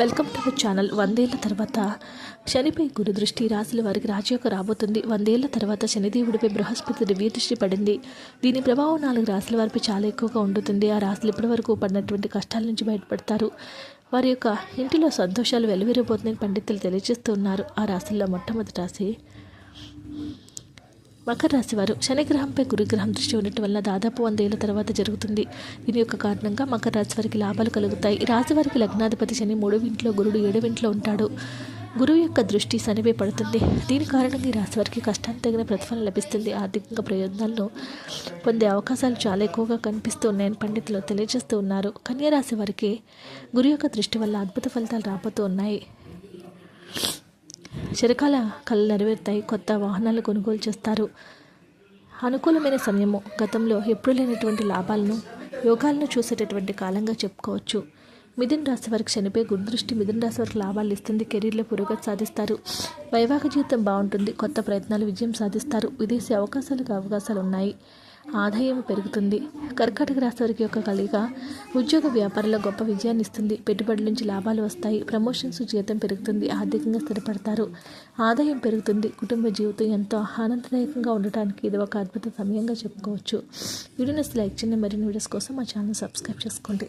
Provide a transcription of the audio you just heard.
Welcome to our channel వందేళ్ళ తర్వాత శనిపై గురు దృష్టి రాశుల వారికి రాజయోగ రాబోతుంది. వందేళ్ళ తర్వాత శనిదేవుడిపై బృహస్పతి దివ్య దృష్టి పడింది. దీని ప్రభావం నాలుగు రాశుల వారిపై చాలా ఎక్కువగా ఉంటుంది ఆ రాశులు ఇప్పటి వరకు పడినటువంటి కష్టాల నుంచి బయటపడతారు. వారి యొక్క ఇంటిలో సంతోషాలు వెలువెరబోతున్నాయని పండితులు తెలియజేస్తున్నారు. ఆ రాశుల్లో మొట్టమొదటి రాశి మకర రాశి వారు శనిగ్రహంపై గురుగ్రహం దృష్టి ఉండటం వల్ల దాదాపు వందేళ్ళ తర్వాత జరుగుతుంది. దీని యొక్క కారణంగా మకర రాశి వారికి లాభాలు కలుగుతాయి. ఈ రాశి వారికి లగ్నాధిపతి శని మూడవ ఇంట్లో గురుడు ఏడవ ఇంట్లో ఉంటాడు. గురువు యొక్క దృష్టి శనిపై పడుతుంది. దీని కారణంగా ఈ రాశి వారికి కష్టానికి తగిన ప్రతిఫలం లభిస్తుంది. ఆర్థికంగా ప్రయోజనాలను పొందే అవకాశాలు చాలా ఎక్కువగా కనిపిస్తూ ఉన్నాయని పండితులు తెలియజేస్తూ ఉన్నారు. కన్యా రాశి వారికి గురు యొక్క దృష్టి వల్ల అద్భుత ఫలితాలు రాబోతూ ఉన్నాయి. చిరకాల కళలు నెరవేరుతాయి. కొత్త వాహనాలు కొనుగోలు చేస్తారు. అనుకూలమైన సమయము గతంలో ఎప్పుడు లేనటువంటి లాభాలను యోగాలను చూసేటటువంటి కాలంగా చెప్పుకోవచ్చు. మిథున్ రాశి వారికి శనిపై గురుదృష్టి మిథున్ రాశి వారికి లాభాలు ఇస్తుంది. కెరీర్లో పురోగతి సాధిస్తారు. వైవాహిక జీవితం బాగుంటుంది. కొత్త ప్రయత్నాలు విజయం సాధిస్తారు. విదేశీ అవకాశాలకు అవకాశాలు ఉన్నాయి. ఆదాయం పెరుగుతుంది. కర్కాటక రాశివారికి యొక్క కలిగ ఉద్యోగ వ్యాపారంలో గొప్ప విజయాన్ని ఇస్తుంది. పెట్టుబడుల నుంచి లాభాలు వస్తాయి. ప్రమోషన్స్ జీతం పెరుగుతుంది. ఆర్థికంగా స్థిరపడతారు. ఆదాయం పెరుగుతుంది. కుటుంబ జీవితం ఎంతో ఆనందదాయకంగా ఉండటానికి ఇది ఒక అద్భుత సమయంగా చెప్పుకోవచ్చు. వీడియోస్ లైక్ చేయండి. మరిన్ని వీడియోస్ కోసం మా ఛానల్ సబ్స్క్రైబ్ చేసుకోండి.